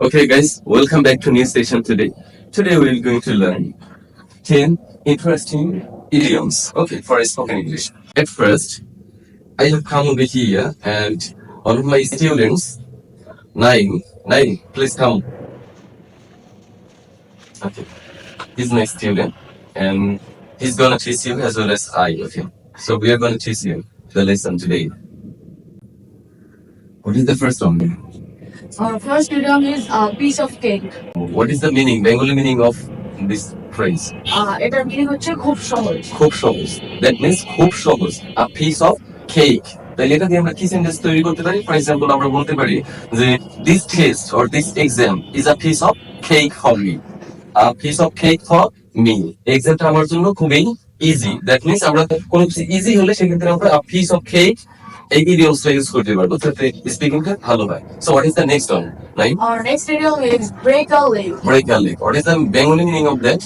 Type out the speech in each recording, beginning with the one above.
Okay, guys, welcome back to new station today. Today we're going to learn 10 interesting idioms. Okay, for spoken English. At first, I have come over here and one of my students, Nine, Nine, please come. Okay, he's my student and he's gonna teach you as well as I, okay? So we are gonna teach you the lesson today. What is the first one? Our first idiom is a piece of cake. What is the meaning, Bengali meaning of this phrase? এটার meaning হচ্ছে খুব সহজ। খুব সহজ। That means খুব সহজ। Piece of cake তাহলে এটা দিয়ে আমরা কি সেন্টেন্স তৈরি করতে পারি? ফর এক্সাম্পল আমরা বলতে পারি যে this test or this exam is a piece of cake for me a piece of cake for me এক্সামটা আমার জন্য খুবই ইজি দ্যাট মিনস আমরা কোনো কিছু ইজি হলে সেক্ষেত্রে আমরা আ পিস অফ কেক এই ইডিয়মসটা ইউজ করতে পারব। যাতে স্পিকিংটা ভালো হয়। So what is the next one right idiom is break a leg. Break a leg what is the Bengali meaning of that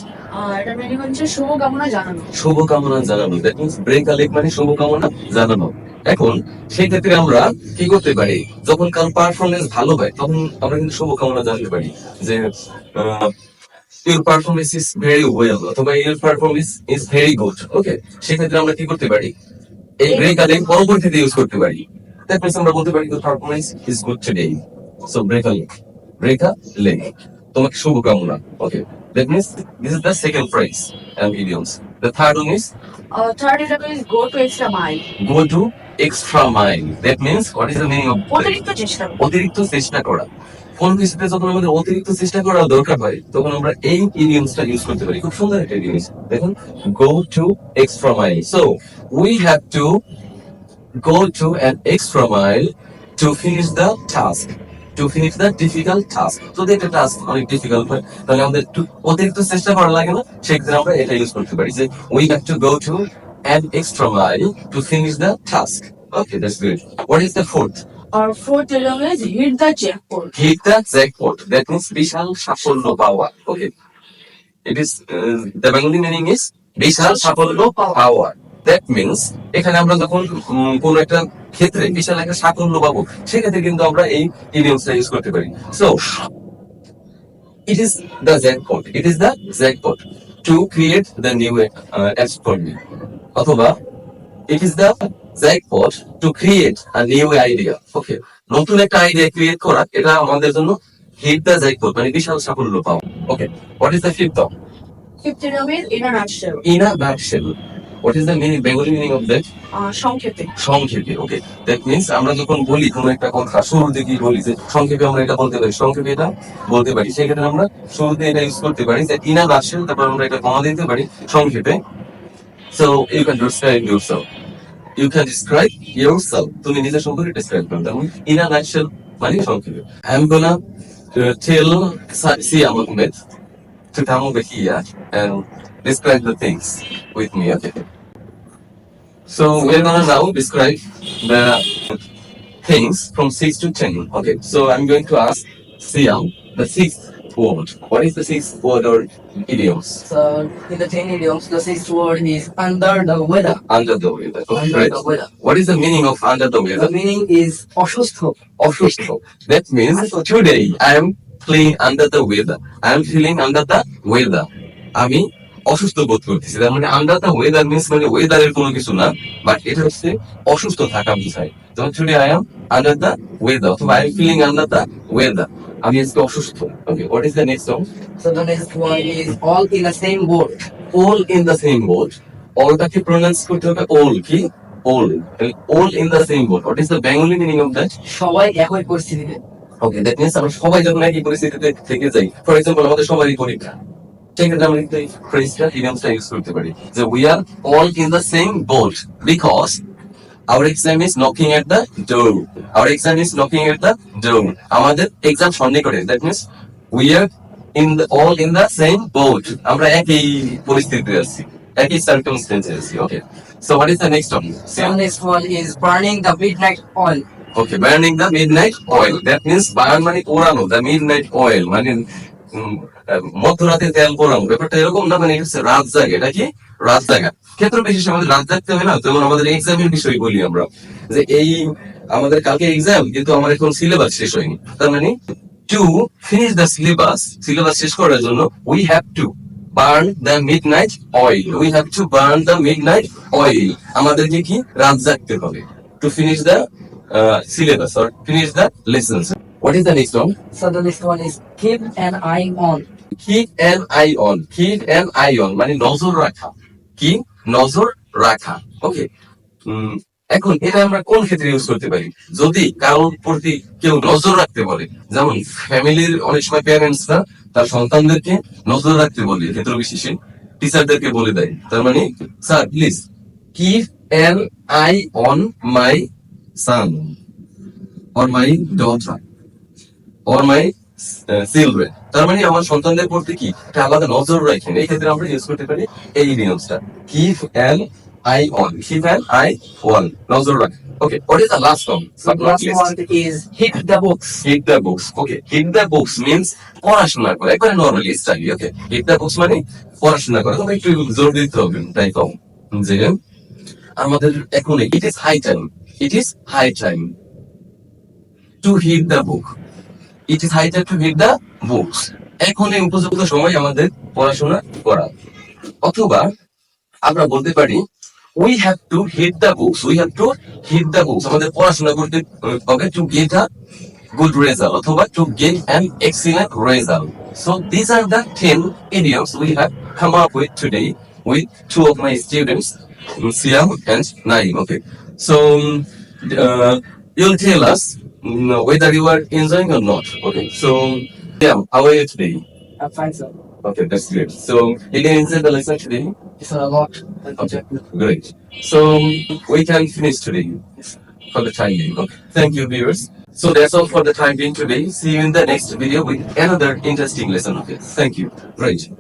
এটার মিনিং হচ্ছে শুভকামনা জানানো। শুভকামনা জানানো। That means break a leg মানে শুভকামনা জানানো। এখন সেই ক্ষেত্রে আমরা কি করতে পারি? যখন কারও পারফরমেন্স ভালো হয় তখন আমরা কিন্তু শুভকামনা জানতে পারি। যে your performance is very well অথবা your performance is very good okay সেক্ষেত্রে আমরা কি করতে পারি? এই ব্রেক আ লেগ পরবর্তীতে ইউজ করতে পারি। দ্যাট মিনস আমরা বলতে পারি performance is good today so leg break তোমাকে শুভকামনা। Okay that means this is the second phrase and idioms. The third one is? Our third idiom is go to extra mile. go to extra mile. That means what is the meaning of অতিরিক্ত চেষ্টা। অতিরিক্ত চেষ্টা করা। কোন কিছুতে যখন আমাদের অতিরিক্ত চেষ্টা করা দরকার হয়, তখন আমরা এই ইডিয়মসটা ইউজ করতে পারি। খুব সুন্দর একটা জিনিস। দেখুন go to extra mile so we have to go to an extra mile to finish the task to finish the difficult task যদি একটা টাস্ক অনেক ডিফিকাল্ট হয়, তাহলে আমাদের একটু অতিরিক্ত চেষ্টা করা লাগে না, সেক্ষেত্রে আমরা এটা ইউজ করতে পারি। যে we have to go to an extra mile to finish the task okay that's good what is the fourth Our fourth idiom is hit the jackpot. hit the jackpot. That means বিশাল সাফল্য পাওয়া. Okay. It is uh, the Bengali meaning বিশাল সাফল্য পাওয়া. That means এখানে আমরা যখন কোন একটা ক্ষেত্রে বিশাল একটা সাফল্য পাবো সেক্ষেত্রে কিন্তু আমরা এই ইডিয়মসটা ইউজ করতে পারি so is the jackpot it is the jackpot to create the new uh, as for me অথবা it is the jackpot to create a new idea. Okay নতুন একটা আইডিয়া ক্রিয়েট করা এটা আমাদের জন্য হিট দ্য জ্যাকপট মানে বিশাল সাফল্য পাওয়া। Okay what is the fifth Fifth idiom is in a nutshell. In a nutshell what is the meaning Bengali meaning of that সংক্ষেপে। সংক্ষেপে ওকে দ্যাট মিনস আমরা যখন বলি কোনো একটা কথা শুরুতে কি বলি যে সংক্ষেপে আমরা এটা বলতে পারি সংক্ষেপে এটা বলতে পারি সেক্ষেত্রে আমরা শুরুতে এটা ইউজ করতে পারি যে ইনা নাটশেল তারপর আমরা এটা কমা দিতে পারি সংক্ষেপে। So you can describe yourself you can describe yourself তুমি নিজের সম্পর্কে ডিসক্রাইব করো তেমন ইনা নাটশেল মানে সংক্ষেপে I am gonna tell C Ahmed to come over here and describe the things with me, okay? So we're gonna now describe the things from 6 to 10. Okay, so I'm going to ask Siam the sixth word. What is the sixth word or idioms? So in the ten idioms, the sixth word is under the weather. Under the weather. Under Right. the weather. What is the meaning of under the The weather? meaning is অসুস্থ অসুস্থ That means today I am feeling under the weather. I am feeling under the weather. আমি অসুস্থ বোধ করতেছি। তার মানে under the weather means মানে ওয়েদারের কোনো কিছু না বাট এটা হচ্ছে অসুস্থ থাকা বোঝায় যেমন today I am under the weather অথবা I am feeling under the weather আমি আজকে অসুস্থ। Okay what is the next one So the next one is all in the same boat. All in the same boat অলটাকে pronounce করতে হবে all কি? All all in the same boat what is the Bengali meaning of that সবাই একই পরিস্থিতিতে। ওকে that means আমরা সবাই যখন একই পরিস্থিতিতে থেকে যাই ফর এক্সাম্পল আমাদের সবারই পরীক্ষা। সেক্ষেত্রে আমরা কিন্তু এই ফ্রেজটা ইডিয়ামসটা ইউজ করতে পারি যে we are all in the same boat because the door. আমাদের এক্সাম সন্নিকটে that means we are in the all in the same boat আমরা একই পরিস্থিতিতে আছি একই সার্কামস্টেন্সে আছি okay so what is the next one the next one is burning the midnight oil. Okay burning the midnight oil that means burn মানে পোড়ানো the oil মানে মধ্যরাতে তেল পোড়ানো ব্যাপারটা এরকম না মানে হচ্ছে রাত জাগ এটা কি? রাত জাগা ক্ষেত্র বিশেষ আমাদের রাত জাগতে হয় না? যেমন আমাদের এক্সামের বিষয় বলি আমরা, যে এই আমাদের কালকে এক্সাম কিন্তু আমার এখন সিলেবাস শেষ হয়নি। তার মানে to finish the syllabus syllabus শেষ করার জন্য we have to burn the midnight oil we have to burn the midnight oil আমাদেরকে কি? রাত জাগতে হবে। To finish the syllabus or finish the lessons what is the next one So the next one is keep an eye on. Keep an eye on keep an eye on মানে নজর রাখা। কি? নজর রাখা। ওকে এখন এটা আমরা কোন ক্ষেত্রে ইউজ করতে পারি? যদি কারোর প্রতি কেউ নজর রাখতে বলে যেমন ফ্যামিলির অনেক সময় প্যারেন্টসরা তার সন্তানদেরকে নজর রাখতে বলে ক্ষেত্র বিশেষে। টিচারদেরকে বলে দেয়। তার মানে sir please keep an eye on my son or my daughter or my children তার মানে আমার সন্তানদের প্রতি কি? একটা আলাদা নজর রাখেন। এই ক্ষেত্রে আমরা ইউজ করতে পারি এই নিয়মসটা keep an eye on keep an eye on নজর রাখ okay what is the last form So the last one is hit the books. Hit the books okay hit the books means পড়াশোনা করা। একবারে normally study okay hit the books মানে পড়াশোনা করা। তবে একটু জোর দিতে হবে তাই কম যে আমাদের এখন it is high time it is high time to hit the book it is high time to hit the books এখন এই উপযুক্ত সময় আমাদের পড়াশোনা করা। অথবা আমরা বলতে পারি we have to hit the books we have to hit the books আমাদের পড়াশোনা করতে হবে to get a good result অথবা to get an excellent result so this are the ten idioms we have come up with today with two of my students Siyam and Naim okay so you'll tell us mm, whether you are enjoying or not. Okay. So yeah, how are you today? I'm fine, sir. Okay, that's great. So you can enjoy the lesson today. It's a lot. Okay, great. So we can finish today for the time being. Okay. Thank you, viewers. So that's all for the time being today. See you in the next video with another interesting lesson. Okay. Thank you. Great.